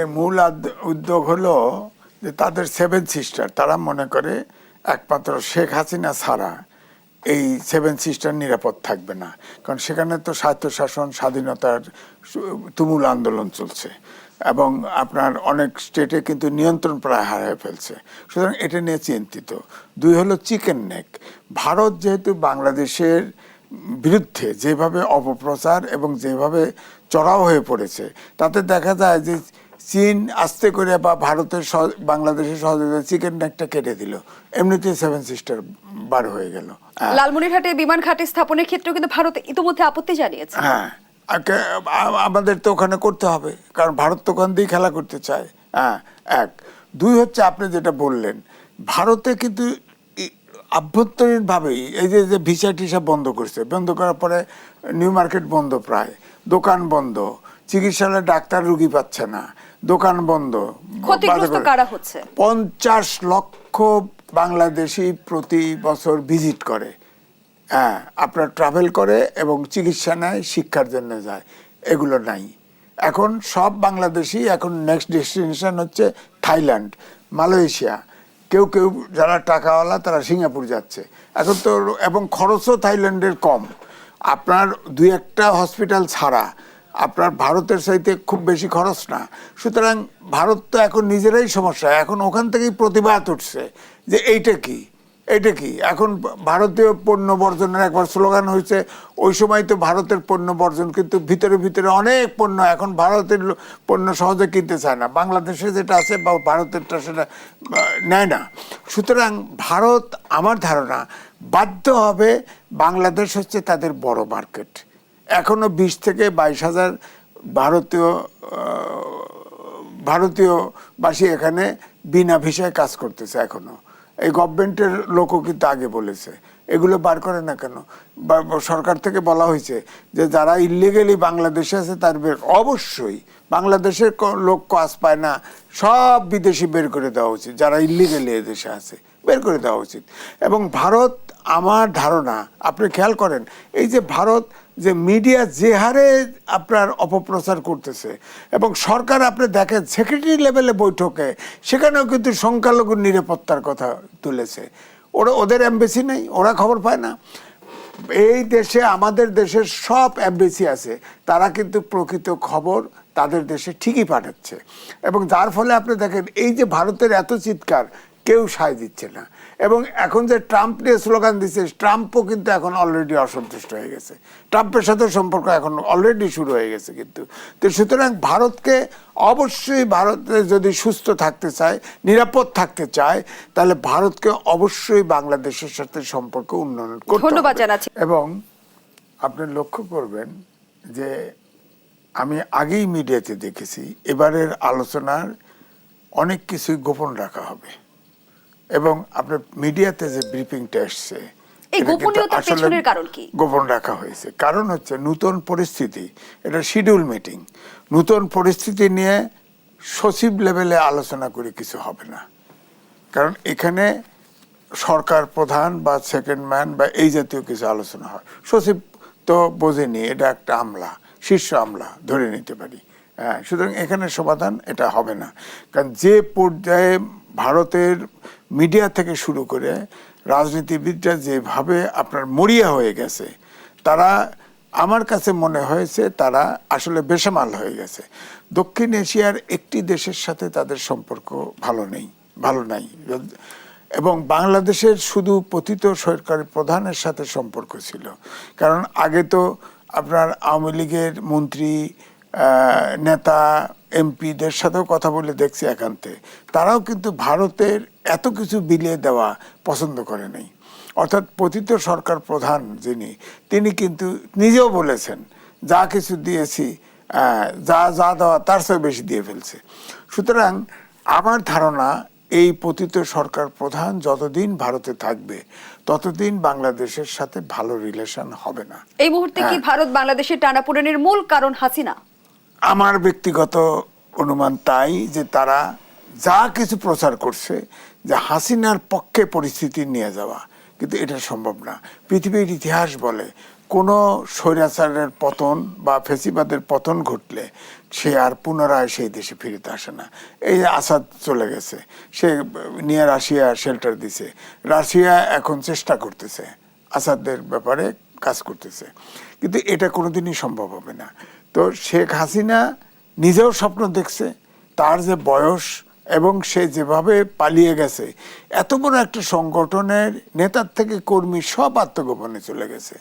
এর মূল উদ্যোগ হলো যে তাদের সেভেন সিস্টার তারা মনে করে একমাত্র শেখ হাসিনা ছাড়া এই সেভেন সিস্টার নিরাপদ থাকবে না। কারণ সেখানে তো স্বায়ত্তশাসন, স্বাধীনতার তুমুল আন্দোলন চলছে এবং আপনার অনেক স্টেটে কিন্তু নিয়ন্ত্রণ প্রায় হারিয়ে ফেলছে। সুতরাং এটা নিয়ে চিন্তিত। দুই হলো চিকেন নেক ভারত যেহেতু বাংলাদেশের বিরুদ্ধে যেভাবে অপপ্রচার এবং যেভাবে চড়াও হয়ে পড়েছে, তাতে দেখা যায় যে চীন আস্তে করে বা ভারতের বাংলাদেশের সহযোগিতা চিকেন নেকটা কেটে দিল। এমনিতে সেভেন সিস্টার বার হয়ে গেল। লালমনিরহাটে বিমান ঘাঁটি স্থাপনের ক্ষেত্রেও কিন্তু ভারত ইতিমধ্যে আপত্তি জানিয়েছে। হ্যাঁ আমাদের তো ওখানে করতে হবে কারণ ভারত তো ওখান দিয়ে খেলা করতে চায়। হ্যাঁ এক। দুই হচ্ছে আপনি যেটা বললেন ভারতে কিন্তু আভ্যন্তরীণভাবেই এই যে যে ভিসা টিসা বন্ধ করছে বন্ধ করার পরে নিউ মার্কেট বন্ধ প্রায় দোকান বন্ধ চিকিৎসালয়ে ডাক্তার রুগী পাচ্ছে না দোকান বন্ধ ক্ষতিগ্রস্ত কারা হচ্ছে? পঞ্চাশ লক্ষ বাংলাদেশি প্রতি বছর ভিজিট করে। হ্যাঁ আপনার ট্রাভেল করে এবং চিকিৎসা নেয় শিক্ষার জন্য যায় এগুলো নাই। এখন সব বাংলাদেশি এখন নেক্সট ডেস্টিনেশন হচ্ছে থাইল্যান্ড মালয়েশিয়া। কেউ কেউ যারা টাকাওয়ালা তারা সিঙ্গাপুর যাচ্ছে। এখন তো এবং খরচও থাইল্যান্ডের কম। আপনার দুই একটা হসপিটাল ছাড়া আপনার ভারতের চাইতে খুব বেশি খরচ না। সুতরাং ভারত তো এখন নিজেরাই সমস্যা। এখন ওখান থেকেই প্রতিবাদ উঠছে যে এইটা কি? এটা কি? এখন ভারতীয় পণ্য বর্জনের একবার স্লোগান হয়েছে, ওই সময় তো ভারতের পণ্য বর্জন, কিন্তু ভিতরে ভিতরে অনেক পণ্য এখন ভারতের পণ্য সহজে কিনতে চায় না। বাংলাদেশে যেটা আছে বা ভারতেরটা সেটা নেয় না। সুতরাং ভারত, আমার ধারণা, বাধ্য হবে বাংলাদেশ হচ্ছে তাদের বড় মার্কেট। এখনও বিশ থেকে বাইশ হাজার ভারতীয় ভারতীয়বাসী এখানে বিনা ভিসায় কাজ করতেছে এখনও। এই গভর্নমেন্টের লোকও কিন্তু আগে বলেছে। এগুলো বার করে না কেন? সরকার থেকে বলা হয়েছে যে যারা ইলিগেলি বাংলাদেশে আছে তার বের, অবশ্যই বাংলাদেশের লোক কাজ পায় না। সব বিদেশি বের করে দেওয়া উচিত। যারা ইলিগেলি এদেশে আছে, বের করে দেওয়া উচিত। এবং ভারত আমার ধারণা, আপনি খেয়াল করেন, এই যে ভারত যে মিডিয়া যে হারে আপনার অপপ্রচার করতেছে এবং সরকার আপনি দেখেন সেক্রেটারি লেভেলে বৈঠকে, সেখানেও কিন্তু সংখ্যালঘুর নিরাপত্তার কথা তুলেছে। ওরা, ওদের এমবেসি নেই, ওরা খবর পায় না। এই দেশে, আমাদের দেশের সব এমবেসি আছে, তারা কিন্তু প্রকৃত খবর তাদের দেশে ঠিকই পাঠাচ্ছে। এবং যার ফলে আপনি দেখেন, এই যে ভারতের এত চিৎকার কেউ সায় দিচ্ছে না। এবং এখন যে ট্রাম্প নিয়ে স্লোগান দিচ্ছে ট্রাম্পও কিন্তু এখন অলরেডি অসন্তুষ্ট হয়ে গেছে। ট্রাম্পের সাথে সম্পর্ক এখন অলরেডি শুরু হয়ে গেছে কিন্তু। তো সুতরাং ভারতকে অবশ্যই ভারতে যদি সুস্থ থাকতে চায় নিরাপদ থাকতে চায় তাহলে ভারতকে অবশ্যই বাংলাদেশের সাথে সম্পর্ক উন্নয়ন করতে ধন্যবাদ জানাচ্ছি। এবং আপনি লক্ষ্য করবেন যে আমি আগেই মিডিয়াতে দেখেছি এবারের আলোচনার অনেক কিছুই গোপন রাখা হবে। এবং আপনার মিডিয়াতে যে ব্রিফিংটা এসছে এই গোপনীয়তার পেছনের কারণ কি? গোপন রাখা হয়েছে। কারণ হচ্ছে নতুন পরিস্থিতি এটা শিডিউল মিটিং নতুন পরিস্থিতি নিয়ে সচিব লেভেলে আলোচনা করে কিছু হবে না। কারণ এখানে সরকার প্রধান বা সেকেন্ড ম্যান বা এই জাতীয় কিছু আলোচনা হয়। সচিব তো বোঝেনি এটা একটা আমলা শীর্ষ আমলা ধরে নিতে পারি। হ্যাঁ সুতরাং এখানে সমাধান এটা হবে না। কারণ যে পর্যায়ে ভারতের মিডিয়া থেকে শুরু করে রাজনীতিবিদরা যেভাবে আপনার মরিয়া হয়ে গেছে, তারা আমার কাছে মনে হয়েছে তারা আসলে বেসামাল হয়ে গেছে। দক্ষিণ এশিয়ার একটি দেশের সাথে তাদের সম্পর্ক ভালো নেই, ভালো নাই। এবং বাংলাদেশের শুধু পতিত সরকারি প্রধানের সাথে সম্পর্ক ছিল। কারণ আগে তো আপনার আওয়ামী লীগের মন্ত্রী নেতা এমপিদের সাথেও কথা বলে দেখছি একান্তে। তারাও কিন্তু ভারতের এত কিছু বিলিয়ে দেওয়া পছন্দ করে নাই। অর্থাৎ পতিত সরকার প্রধান যিনি তিনি কিন্তু নিজেও বলেছেন যা কিছু দিয়েছি যা যা দেওয়া তার চেয়ে বেশি দিয়ে ফেলছে। সুতরাং আমার ধারণা এই পতিত সরকার প্রধান যতদিন ভারতে থাকবে ততদিন বাংলাদেশের সাথে ভালো রিলেশন হবে না। এই মুহূর্তে কি হ্যাঁ। ভারত বাংলাদেশের টানাপোড়েনের মূল কারণ হাসিনা? আমার ব্যক্তিগত অনুমান তাই যে তারা যা কিছু প্রচার করছে, যে হাসিনার পক্ষে পরিস্থিতি নিয়ে যাওয়া, কিন্তু এটা সম্ভব না। পৃথিবীর ইতিহাস বলে, কোনো স্বৈরাচারের পতন বা ফেসিবাদের পতন ঘটলে সে আর পুনরায় সেই দেশে ফিরতে আসে না। এই আসাদ চলে গেছে, সে নিয়ে রাশিয়া শেল্টার দিছে। রাশিয়া এখন চেষ্টা করতেছে আসাদের ব্যাপারে কাজ করতেছে। কিন্তু এটা কোনোদিনই সম্ভব হবে না। তো শেখ হাসিনা নিজেও স্বপ্ন দেখছে, তার যে বয়স এবং সে যেভাবে পালিয়ে গেছে, এত বড় একটা সংগঠনের নেতার থেকে কর্মী সব আত্মগোপনে চলে গেছে।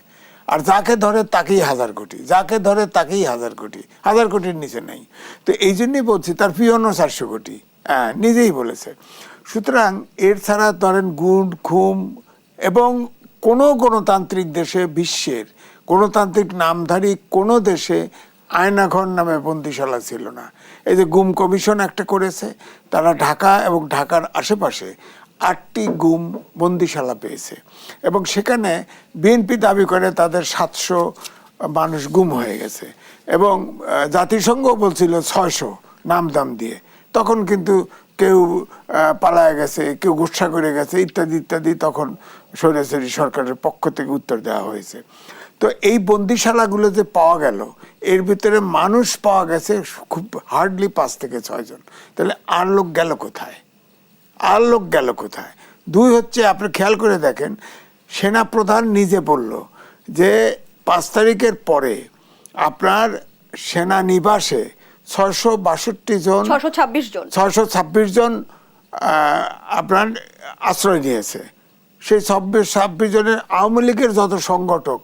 আর যাকে ধরে তাকেই হাজার কোটি, যাকে ধরে তাকেই হাজার কোটি, হাজার কোটির নিচে নেই। তো এই জন্যই বলছি, তার পিয়নও চারশো কোটি। হ্যাঁ নিজেই বলেছে। সুতরাং এর ছাড়া ধরেন গুণ খুম এবং কোনো গণতান্ত্রিক দেশে বিশ্বের গণতান্ত্রিক নামধারী কোনো দেশে আয়নাঘর নামে বন্দিশালা ছিল না। এই যে গুম কমিশন একটা করেছে, তারা ঢাকা এবং ঢাকার আশেপাশে আটটি গুম বন্দিশালা পেয়েছে এবং সেখানে বিএনপি দাবি করে তাদের সাতশো মানুষ গুম হয়ে গেছে এবং জাতিসংঘ বলছিল ছয়শো নাম দাম দিয়ে। তখন কিন্তু কেউ পালায় গেছে, কেউ গুসা করে গেছে, ইত্যাদি ইত্যাদি, তখন সৈরাচারী সরকারের পক্ষ থেকে উত্তর দেওয়া হয়েছে। তো এই বন্দিশালাগুলো যে পাওয়া গেল, এর ভিতরে মানুষ পাওয়া গেছে খুব হার্ডলি পাঁচ থেকে ছয়জন তাহলে আর লোক গেল কোথায়? আর লোক গেল কোথায়? দুই হচ্ছে, আপনি খেয়াল করে দেখেন সেনা প্রধান নিজে বলল যে, পাঁচ তারিখের পরে আপনার সেনা নিবাসে ছয়শো বাষট্টি জন ছশো ছাব্বিশ জন। ছয়শো ছাব্বিশ জন আপনার আশ্রয় নিয়েছে। সেই ছাব্বিশ ছাব্বিশ জনের আওয়ামী লীগের যত সংগঠক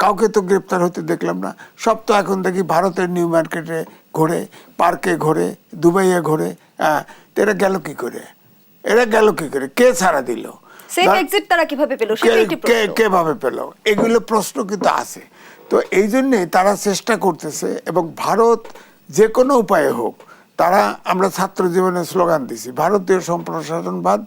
কাউকে তো গ্রেপ্তার হতে দেখলাম না। সব তো এখন দেখি ভারতের নিউ মার্কেটে ঘোরে পার্কে ঘোরে দুবাইয়ে ঘোরে। হ্যাঁ তো এরা গেল কি করে? এরা গেল কি করে? কে ছাড়া দিল? তারা পেল? কেভাবে পেল? এগুলো প্রশ্ন কিন্তু আছে। তো এই জন্যে তারা চেষ্টা করতেছে এবং ভারত যে কোনো উপায়ে হোক, তারা আমরা ছাত্র জীবনে স্লোগান দিছি, ভারতীয় সম্প্রসারণবাদ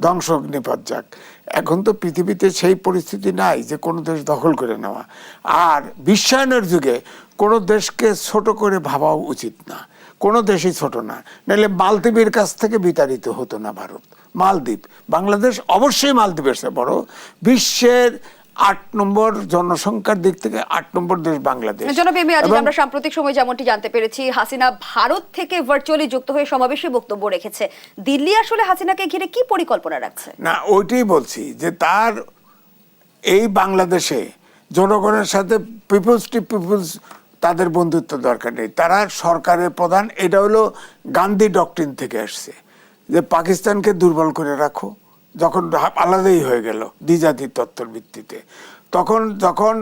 ধ্বংস নিপাত যাক। এখন তো পৃথিবীতে সেই পরিস্থিতি নাই যে কোনো দেশ দখল করে নেওয়া। আর বিশ্বায়নের যুগে কোনো দেশকে ছোট করে ভাবাও উচিত না। কোনো দেশই ছোট না। নাহলে মালদ্বীপের কাছ থেকে বিতাড়িত হতো না ভারত। মালদ্বীপ। বাংলাদেশ অবশ্যই মালদ্বীপের চেয়ে বড়। বিশ্বের আট নম্বর জনসংখ্যার দিক থেকে আট নম্বর দেশ বাংলাদেশ। জনাব এম আজিজ আমরা সাম্প্রতিক সময় যেমনটি জানতে পেরেছি হাসিনা ভারত থেকে ভার্চুয়ালি যুক্ত হয়ে সমাবেশে বক্তব্য রেখেছে। দিল্লি আসলে হাসিনাকে ঘিরে কি পরিকল্পনা রাখছে? না ওইটাই বলছি যে তার এই বাংলাদেশে জনগণের সাথে পিপুলস টু পিপুলস তাদের বন্ধুত্ব দরকার নেই। তারা সরকারের প্রধান এটা হলো গান্ধী ডকট্রিন থেকে আসছে যে পাকিস্তানকে দুর্বল করে রাখো। যখন আলাদাই হয়ে গেল দ্বিজাতির তত্ত্বর ভিত্তিতে, তখন যখন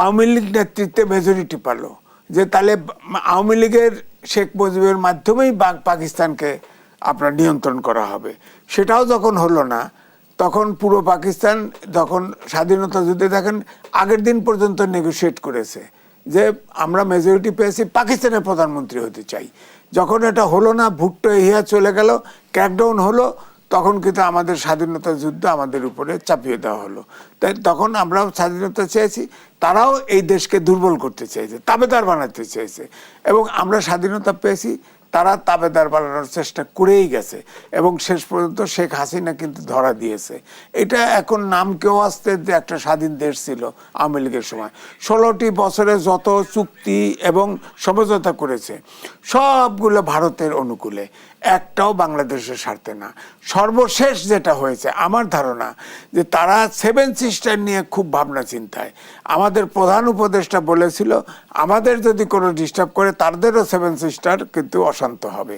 আওয়ামী লীগ নেতৃত্বে মেজরিটি পেল, যে তাহলে আওয়ামী লীগের শেখ মুজিবের মাধ্যমেই পাকিস্তানকে আপনার নিয়ন্ত্রণ করা হবে। সেটাও যখন হলো না, তখন পুরো পাকিস্তান যখন স্বাধীনতা যুদ্ধে দেখেন, আগের দিন পর্যন্ত নেগোশিয়েট করেছে, যে আমরা মেজরিটি পেয়েছি, পাকিস্তানের প্রধানমন্ত্রী হতে চাই। যখন এটা হলো না, ভুট্টো ইহিয়া চলে গেল ক্র্যাকডাউন হলো তখন কিন্তু আমাদের স্বাধীনতা যুদ্ধ আমাদের উপরে চাপিয়ে দেওয়া হলো। তাই তখন আমরাও স্বাধীনতা চেয়েছি, তারাও এই দেশকে দুর্বল করতে চেয়েছে, তাবেদার বানাতে চেয়েছে। এবং আমরা স্বাধীনতা পেয়েছি তারা তাবেদার বানানোর চেষ্টা করেই গেছে এবং শেষ পর্যন্ত শেখ হাসিনা কিন্তু ধরা দিয়েছে। এটা এখন নাম কেউ আসতে একটা স্বাধীন দেশ ছিল আওয়ামী লীগের সময়। ষোলোটি বছরে যত চুক্তি এবং সমঝোতা করেছে, সবগুলো ভারতের অনুকূলে। একটাও বাংলাদেশের স্বার্থে না। সর্বশেষ যেটা হয়েছে, আমার ধারণা যে তারা সেভেন সিস্টার নিয়ে খুব ভাবনা চিন্তায়। আমাদের প্রধান উপদেষ্টা বলেছিল, আমাদের যদি কোনো ডিস্টার্ব করে, তাদেরও সেভেন সিস্টার কিন্তু অশান্ত হবে।